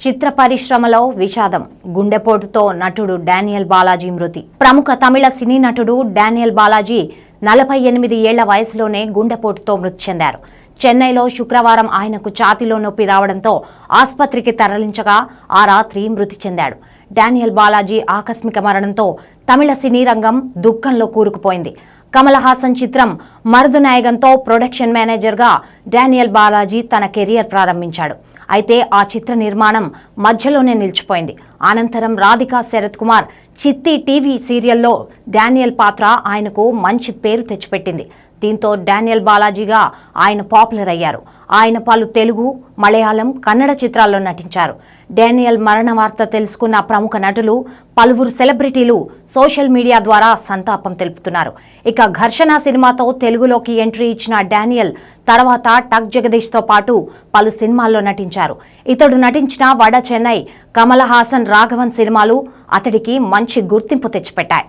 చిత్ర పరిశ్రమలో విషాదం. గుండెపోటుతో నటుడు డానియల్ బాలాజీ మృతి. ప్రముఖ తమిళ సినీ నటుడు డానియల్ బాలాజీ నలభై ఎనిమిది ఏళ్ళ వయసులోనే గుండెపోటుతో మృతి చెందారు. చెన్నైలో శుక్రవారం ఆయనకు ఛాతిలో నొప్పి రావడంతో ఆసుపత్రికి తరలించగా ఆ రాత్రి మృతి చెందాడు. డానియల్ బాలాజీ ఆకస్మిక మరణంతో తమిళ సినీ రంగం దుఃఖంలో కూరుకుపోయింది. కమల్ హాసన్ చిత్రం మరుదునాయగంతో ప్రొడక్షన్ మేనేజర్గా డానియల్ బాలాజీ తన కెరియర్ ప్రారంభించాడు. అయితే ఆ చిత్ర నిర్మాణం మధ్యలోనే నిలిచిపోయింది. అనంతరం రాధికా శరత్ కుమార్ చిత్తి టీవీ సీరియల్లో డానియల్ పాత్ర ఆయనకు మంచి పేరు తెచ్చిపెట్టింది. దీంతో డానియల్ బాలాజీగా ఆయన పాపులర్ అయ్యారు. ఆయన పలు తెలుగు మలయాళం కన్నడ చిత్రాల్లో నటించారు. డానియల్ మరణ వార్త తెలుసుకున్న ప్రముఖ నటులు పలువురు సెలబ్రిటీలు సోషల్ మీడియా ద్వారా సంతాపం తెలుపుతున్నారు. ఇక ఘర్షణ సినిమాతో తెలుగులోకి ఎంట్రీ ఇచ్చిన డానియల్ తర్వాత టక్ జగదీష్తో పాటు పలు సినిమాల్లో నటించారు. ఇతడు నటించిన వడ చెన్నై కమల్ హాసన్ రాఘవన్ సినిమాలు అతడికి మంచి గుర్తింపు తెచ్చిపెట్టాయి.